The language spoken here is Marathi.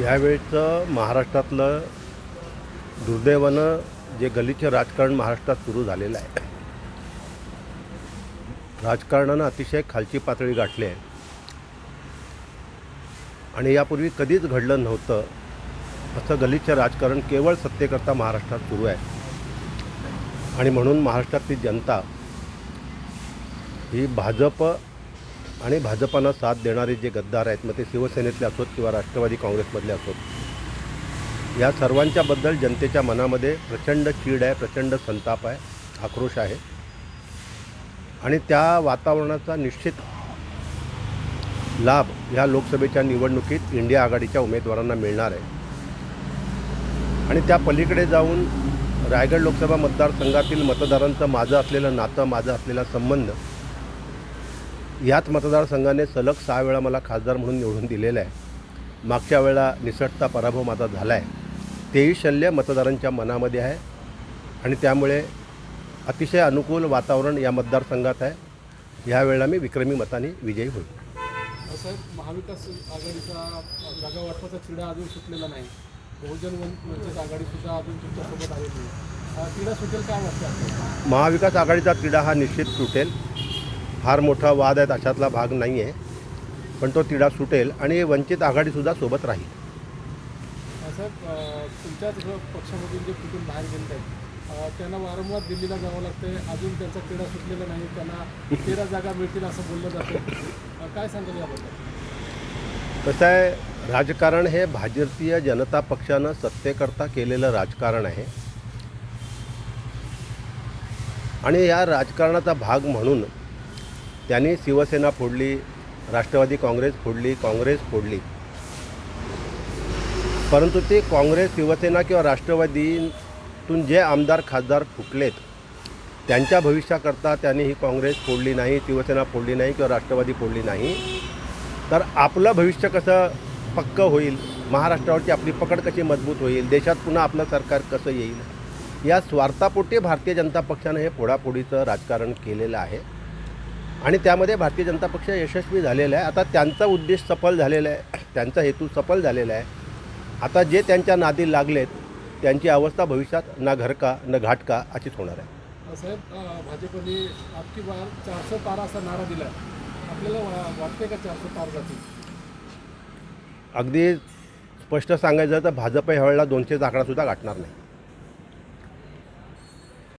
यावेळचं महाराष्ट्रातलं दुर्दैवानं जे गलिच्छ राजकारण महाराष्ट्रात सुरू झालेलं आहे. राजकारणानं अतिशय खालची पातळी गाठली आहे. आणि यापूर्वी कधीच घडलं नव्हतं असं गलिच्छ राजकारण केवळ सत्तेकरता महाराष्ट्रात सुरू आहे. आणि म्हणून महाराष्ट्रातली जनता ही भाजप आणि भाजपानं साथ देणारे जे गद्दार आहेत मग ते शिवसेनेतले असोत किंवा राष्ट्रवादी काँग्रेसमधले असोत. या सर्वांच्याबद्दल जनतेच्या मनामध्ये प्रचंड चीड आहे प्रचंड संताप आहे आक्रोश आहे. आणि त्या वातावरणाचा निश्चित लाभ ह्या लोकसभेच्या निवडणुकीत इंडिया आघाडीच्या उमेदवारांना मिळणार आहे. आणि त्या पलीकडे जाऊन रायगड लोकसभा मतदारसंघातील मतदारांचं माझं असलेलं नातं माझं असलेला संबंध याच मतदारसंघाने सलग सहा वेळा मला खासदार म्हणून निवडून दिलेलं आहे. मागच्या वेळा निसटता पराभव माझा झाला आहे तेही शल्य मतदारांच्या मनामध्ये आहे. आणि त्यामुळे अतिशय अनुकूल वातावरण या मतदारसंघात आहे. यावेळेला मी विक्रमी मताने विजयी होईल. साहेब महाविकास आघाडीचा जागा वाटपाचा चिडा अजून सुटलेला नाही. बहुजन वंचित आघाडीसुद्धा अजून तुमच्यासोबत आलेली नाही चिडा सुटेल काय वाटतं? महाविकास आघाडीचा तिढा हा निश्चित सुटेल. फार मोठा वाद आहे अशातला भाग नाही आहे पण तो तिढा सुटेल आणि वंचित आघाडीसुद्धा सोबत राहील. अं, साहेब अं, तुमच्याच ग- पक्षामधून जे कुठून बाहेर गेले आहेत अं, त्यांना वारंवार दिल्लीला जावं लागतंय. अजून त्यांचा तिढा सुटलेला नाही त्यांना तेरा जागा मिळतील असं बोललं जातं काय सांगाल याबद्दल? कसं आहे राजकारण हे भारतीय जनता पक्षानं सत्तेकरता केलेलं राजकारण आहे. आणि या राजकारणाचा भाग म्हणून त्यांनी शिवसेना फोडली राष्ट्रवादी काँग्रेस फोडली काँग्रेस फोडली. परंतु ते काँग्रेस शिवसेना किंवा राष्ट्रवादीतून जे आमदार खासदार फुटलेत त्यांच्या भविष्याकरता त्यांनी ही काँग्रेस फोडली नाही शिवसेना फोडली नाही किंवा राष्ट्रवादी फोडली नाही. तर आपलं भविष्य कसं पक्क होईल? महाराष्ट्रावरची आपली पकड कशी मजबूत होईल? देशात पुन्हा आपलं सरकार कसं येईल? या स्वार्थापोटी भारतीय जनता पक्षानं हे फोडाफोडीचं राजकारण केलेलं आहे. आणि त्यामध्ये भारतीय जनता पक्ष यशस्वी झालेला आहे. आता त्यांचा उद्देश सफल झालेला आहे. त्यांचा हेतू सफल झालेला आहे. आता जे त्यांच्या नादी लागलेत त्यांची अवस्था भविष्यात ना घर का न घाट का अशीच होणार आहे. साहेब भाजपने आपकी बार चारशे पार असा नारा दिला आपल्याला वाटते का चारशे पार जातील? अगदी स्पष्ट सांगायचं तर भाजप ह्यावेळेला दोनशेचा आकडासुद्धा गाठणार नाही.